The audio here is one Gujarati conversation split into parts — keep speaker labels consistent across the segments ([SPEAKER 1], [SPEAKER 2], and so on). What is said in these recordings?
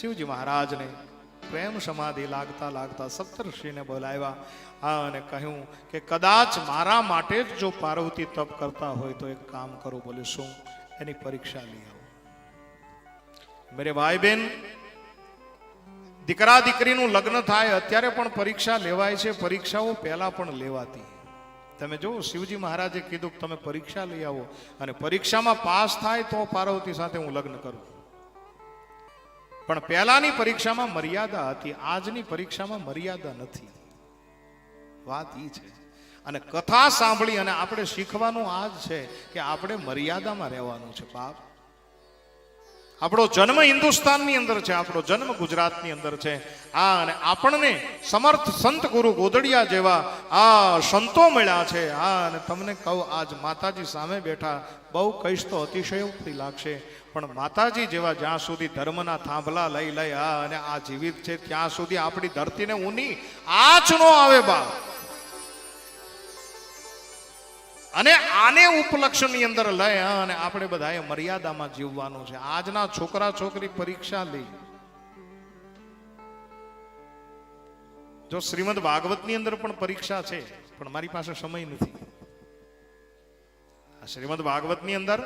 [SPEAKER 1] શિવજી મહારાજને પ્રેમ સમાધિ લાગતા લાગતા સપ્તર્ષિને બોલાવ્યા. અને કહ્યું કે કદાચ મારા માટે જ જો પાર્વતી તપ કરતા હોય તો એક કામ કરો. બોલે શું? એની પરીક્ષા લઈ આવો. મેરે ભાઈ બેન દીકરા દીકરીનું લગ્ન થાય અત્યારે પણ પરીક્ષા લેવાય છે. પરીક્ષાઓ પહેલા પણ લેવાતી. તમે જો, શિવજી મહારાજે કીધું કે તમે પરીક્ષા લઈ આવો. અને પરીક્ષામાં પાસ થાય તો પાર્વતી સાથે હું લગ્ન કરું. પણ પહેલાની પરીક્ષામાં મર્યાદા હતી, આજની પરીક્ષામાં મર્યાદા નથી. વાત એ છે. અને કથા સાંભળી અને આપણે શીખવાનું આ જ છે કે આપણે મર્યાદામાં રહેવાનું છે, બાપ. આપણો જન્મ હિન્દુસ્તાનની અંદર છે, આપણો જન્મ ગુજરાતની અંદર છે. આ અને આપણને સમર્થ સંત ગુરુ ગોદડિયા જેવા આ સંતો મળ્યા છે. આ અને તમને કહું, આજ માતાજી સામે બેઠા બહુ કહીશ તો અતિશયોક્તિ લાગશે. પણ માતાજી જેવા જ્યાં સુધી ધર્મના થાંભલા લઈ લઈ આ અને આ જીવિત છે, ત્યાં સુધી આપણી ધરતીને ઊની આચ નો આવે બા અને આને ઉપલક્ષની અંદર લઈ અને આપણે બધાએ મર્યાદામાં જીવવાનું છે. આજના છોકરા છોકરી પરીક્ષા લે. જો શ્રીમદ ભાગવતની અંદર પણ પરીક્ષા છે, પણ મારી પાસે સમય નથી. શ્રીમદ ભાગવતની અંદર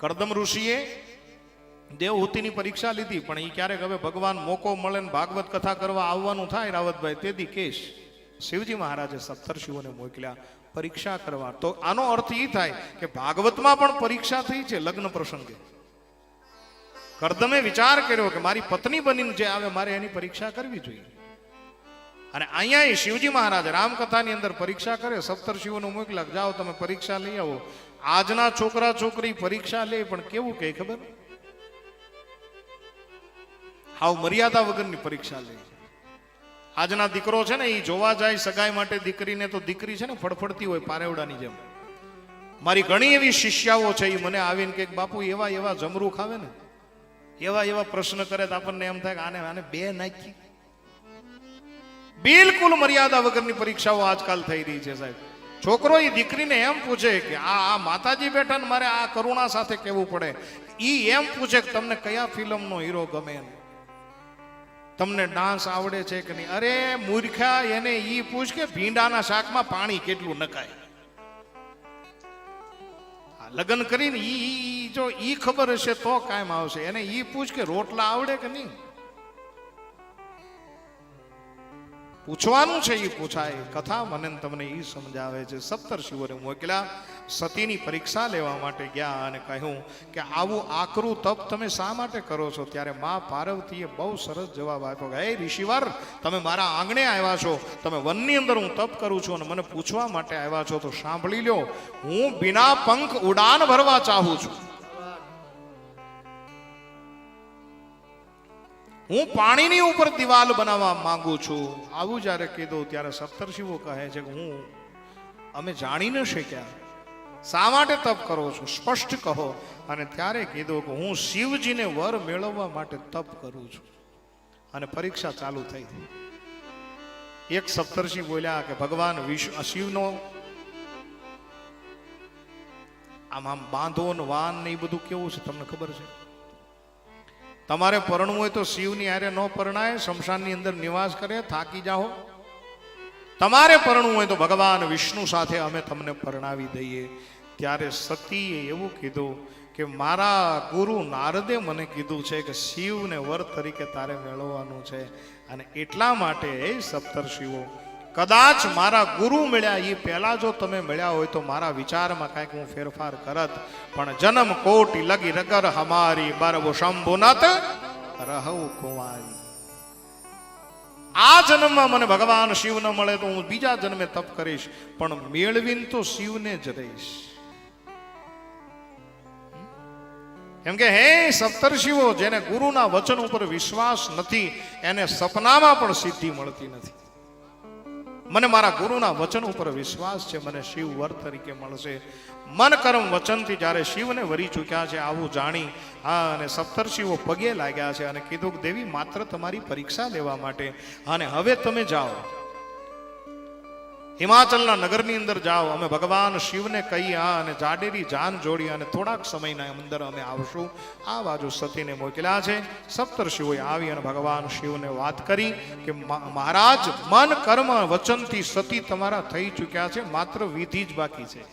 [SPEAKER 1] કરદમ ઋષિએ દેવહૂતિની પરીક્ષા લીધી, પણ એ ક્યારેક હવે ભગવાન મોકો મળે ને ભાગવત કથા કરવા આવવાનું થાય રાવતભાઈ, તેથી કેશ. શિવજી મહારાજે સપ્તર્ષિઓને મોકલ્યા, પરીક્ષા કરવા. તો આનો અર્થ એ થાય કે ભાગવતમાં પણ પરીક્ષા થઈ છે લગ્ન પ્રસંગે. કરદમે વિચાર કર્યો કે મારી પત્ની બનીને જે આવે, મારે એની પરીક્ષા કરવી જોઈએ. અને અહીંયા શિવજી મહારાજ રામકથાની અંદર પરીક્ષા કરે, સપ્તર્ષિઓને મોકલ્યા જાઓ તમે પરીક્ષા લઈ આવો. આજના છોકરા છોકરી પરીક્ષા લે, પણ કેવું કહે ખબર? હાવ મર્યાદા વગરની પરીક્ષા લે આજના દીકરો છે ને, એ જોવા જાય સગાઈ માટે દીકરીને તો દીકરી છે ને ફડફડતી હોય પારેવડાની જેમ. મારી ઘણી એવી શિષ્યાઓ છે, એ મને આવીને કે, બાપુ, એવા એવા જમરૂ ખાવે ને, એવા એવા પ્રશ્ન કરે તો આપણને એમ થાય કે આને આને બે નાખી. બિલકુલ મર્યાદા વગરની પરીક્ષાઓ આજકાલ થઈ રહી છે સાહેબ. છોકરો એ દીકરીને એમ પૂછે કે, આ આ માતાજી બેઠા ને મારે આ કરુણા સાથે કેવું પડે. એ એમ પૂછે કે, તમને કયા ફિલ્મનો હીરો ગમે એમ તમને ડાન્સ આવડે છે કે નહીં? અરે, મૂર્ખા, એને ઈ પૂછ કે ભીંડાના શાકમાં પાણી કેટલું નખાય? લગ્ન કરીને ઈ જો ઈ ખબર હશે તો કાયમ આવશે. એને ઈ પૂછ કે રોટલા આવડે કે નહીં? પૂછવાનું છે એ પૂછાય. કથા મને તમને એ સમજાવે છે. સપ્તર્ષિઓને મોકલ્યા. સતીની પરીક્ષા લેવા માટે ગયા અને કહ્યું કે આવું આકરું તપ તમે શા માટે કરો છો? ત્યારે મા પાર્વતીએ બહુ સરસ જવાબ આપ્યો કે, હે ઋષિવર, તમે મારા આંગણે આવ્યા છો. તમે વનની અંદર હું તપ કરું છું અને મને પૂછવા માટે આવ્યા છો. તો સાંભળી લો હું બિના પંખ ઉડાન ભરવા ચાહું છું. હું પાણીની ઉપર દિવાલ બનાવવા માંગુ છું. આવું જ્યારે કીધું ત્યારે સપ્તર્ષિઓ કહે છે કે હું અમે જાણી ન શક્યા. શા માટે તપ કરો છો? સ્પષ્ટ કહો. અને ત્યારે કીધું કે હું શિવજીને વર મેળવવા માટે તપ કરું છું. અને પરીક્ષા ચાલુ થઈ. એક સપ્તર્ષિ બોલ્યા કે, ભગવાન વિશ્વ શિવનો આમ આમ બાંધો વાન ને એ બધું કેવું છે? તમને ખબર છે? તમારે પરણવું હોય તો શિવની હારે ન પરણાય, શમશાનની અંદર નિવાસ કરે, થાકી જાઓ. તમારે પરણવું હોય તો ભગવાન વિષ્ણુ સાથે અમે તમને પરણાવી દઈએ. ત્યારે સતીએ એવું કીધું કે, મારા ગુરુ નારદે મને કીધું છે કે, શિવને વર તરીકે તારે મેળવવાનું છે. અને એટલા માટે એ સપ્તર્ષિઓ કદાચ મારા ગુરુ મળ્યા એ પહેલા જો તમે મળ્યા હોય તો મારા વિચારમાં કાંઈક હું ફેરફાર કરત. પણ જન્મ કોટી લગી રગર હમારી, બરવ શંભુનત રહુ કુંવારી. આ જન્મમાં મને ભગવાન શિવ ન મળે તો હું બીજા જન્મે તપ કરીશ, પણ મેળવીને તો શિવને જ રહીશ. કેમ કે, હે સપ્તર્ષિઓ, જેને ગુરુના વચન ઉપર વિશ્વાસ નથી, એને સપનામાં પણ સિદ્ધિ મળતી નથી. મને મારા ગુરુના વચન ઉપર વિશ્વાસ છે, મને શિવ વર તરીકે મળશે. મન કર્મ વચનથી જ્યારે શિવને વરી ચૂક્યા છે, આવું જાણી હા, અને સપ્તર્ષિઓ પગે લાગ્યા છે અને કીધું દેવી, માત્ર તમારી પરીક્ષા લેવા માટે. અને હવે તમે જાઓ. હિમાચલના નગરની અંદર જાઓ. અમે ભગવાન શિવને કહ્યા અને જાડેરી જાન જોડી અને થોડાક સમયના અંદર અમે આવશું. આ બાજુ સતીને મોકલ્યા છે. સપ્તર્ષિઓએ આવી અને ભગવાન શિવને વાત કરી કે મહારાજ, મન, કર્મ, વચનથી સતી તમારા થઈ ચૂક્યા છે, માત્ર વિધિ જ બાકી છે.